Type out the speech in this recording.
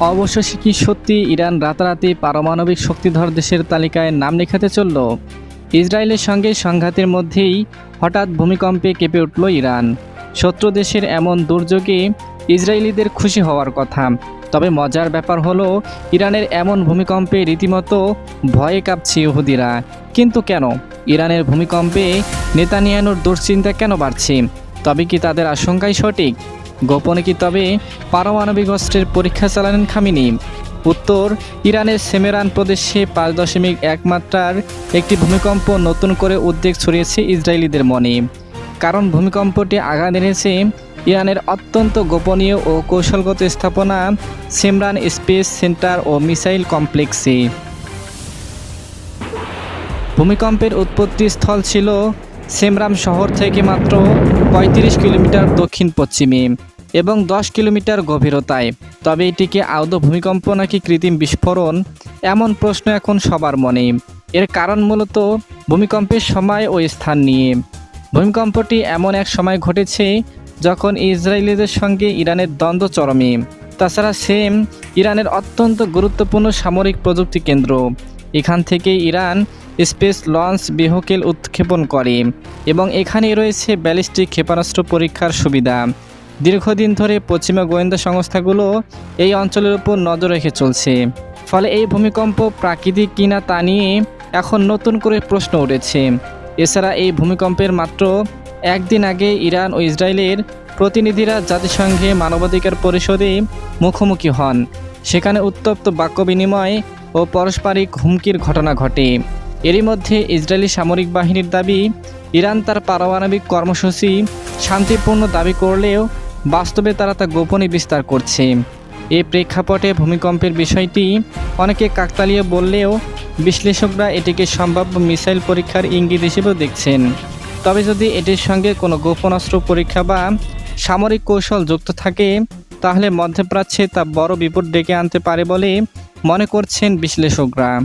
অবশেষে কি সত্যি ইরান রাতারাতি পারমাণবিক শক্তিধর দেশের তালিকায় নাম লেখাতে চলল? ইসরায়েলের সঙ্গে সংঘাতের মধ্যেই হঠাৎ ভূমিকম্পে কেঁপে উঠল ইরান। শত্রু দেশের এমন দুর্যোগে ইসরায়েলিদের খুশি হওয়ার কথা। তবে মজার ব্যাপার হলো, ইরানের এমন ভূমিকম্পে রীতিমতো ভয়ে কাঁপছে ইহুদিরা। কিন্তু কেন? ইরানের ভূমিকম্পে নেতানিয়ানুর দুশ্চিন্তা কেন বাড়ছে? তবে কি তাদের আশঙ্কাই সঠিক? গোপনে কি তবে পারমাণবিক অস্ত্রের পরীক্ষা চালালেন খামিনি? উত্তর, ইরানের সেমেরান প্রদেশে পাঁচ দশমিক এক মাত্রার একটি ভূমিকম্প নতুন করে উদ্বেগ ছড়িয়েছে ইসরায়েলিদের মনে। কারণ ভূমিকম্পটি আঘাত এনেছে ইরানের অত্যন্ত গোপনীয় ও কৌশলগত স্থাপনা সেমরান স্পেস সেন্টার ও মিসাইল কমপ্লেক্সে। ভূমিকম্পের উৎপত্তি স্থল ছিল সেমরাম শহর থেকে মাত্র ৩৫ কিলোমিটার দক্ষিণ পশ্চিমে এবং 10 কিলোমিটার গভীরতায়। তবে এটিকে আদৌ ভূমিকম্প নাকি কৃত্রিম বিস্ফোরণ, এমন প্রশ্ন এখন সবার মনে। এর কারণ মূলত ভূমিকম্পের সময় ও স্থান নিয়ে। ভূমিকম্পটি এমন এক সময় ঘটেছে যখন ইসরায়েলিদের সঙ্গে ইরানের দ্বন্দ্ব চরমে। তাছাড়া সেম ইরানের অত্যন্ত গুরুত্বপূর্ণ সামরিক প্রযুক্তি কেন্দ্র। এখান থেকে ইরান স্পেস লঞ্চ ভেহিকেল উৎক্ষেপণ করে এবং এখানেই রয়েছে ব্যালিস্টিক ক্ষেপণাস্ত্র পরীক্ষার সুবিধা। দীর্ঘদিন ধরে পশ্চিমা গোয়েন্দা সংস্থাগুলো এই অঞ্চলের উপর নজর রেখে চলছে। ফলে এই ভূমিকম্প প্রাকৃতিক কিনা তা নিয়ে এখন নতুন করে প্রশ্ন উঠেছে। এছাড়া এই ভূমিকম্পের মাত্র একদিন আগে ইরান ও ইসরায়েলের প্রতিনিধিরা জাতিসংঘে মানবাধিকার পরিষদে মুখোমুখি হন। সেখানে উত্তপ্ত বাক্য বিনিময় ও পারস্পরিক হুমকির ঘটনা ঘটে। এরই মধ্যে ইসরায়েলি সামরিক বাহিনীর দাবি, ইরান তার পারমাণবিক কর্মসূচি শান্তিপূর্ণ দাবি করলেও বাস্তবে তারা তা গোপনে বিস্তার করছে। এ প্রেক্ষাপটে ভূমিকম্পের বিষয়টি অনেকে কাকতালীয় বললেও বিশ্লেষকরা এটিকে সম্ভাব্য মিসাইল পরীক্ষার ইঙ্গিত হিসেবেও দেখছেন। তবে যদি এটির সঙ্গে কোনো গোপন অস্ত্র পরীক্ষা বা সামরিক কৌশল যুক্ত থাকে, তাহলে মধ্যপ্রাচ্যে তা বড় বিপদ ডেকে আনতে পারে বলে মনে করছেন বিশ্লেষকরা।